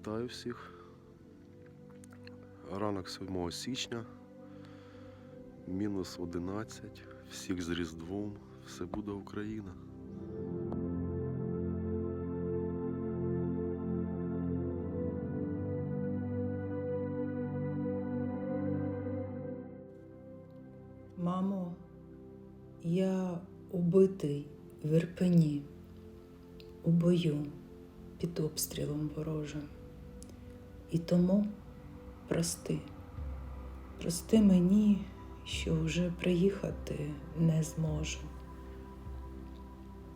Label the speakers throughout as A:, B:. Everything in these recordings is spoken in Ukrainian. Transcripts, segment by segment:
A: Вітаю всіх. Ранок 7 січня, мінус 11. Всіх з Різдвом. Все буде Україна.
B: Мамо, я убитий в Ірпені, у бою під обстрілом ворожим. І тому прости, прости мені, що вже приїхати не зможу.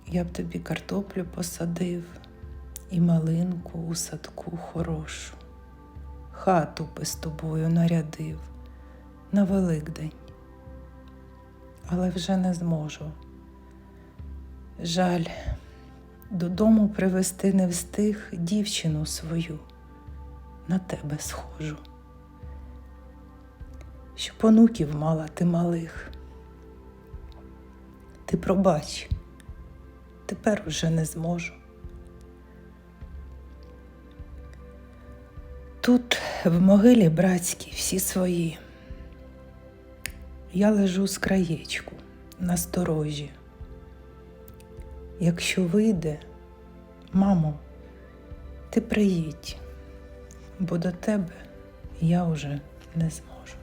B: Я б тобі картоплю посадив і малинку у садку хорошу, хату би з тобою нарядив на Великдень але вже не зможу. Жаль, додому привезти не встиг дівчину свою, на тебе схожу. Щоб онуків мала ти малих. Ти пробач, тепер уже не зможу. Тут в могилі братській всі свої. Я лежу з краєчку на сторожі. Якщо вийде, мамо, ти приїдь, бо до тебе я уже не зможу.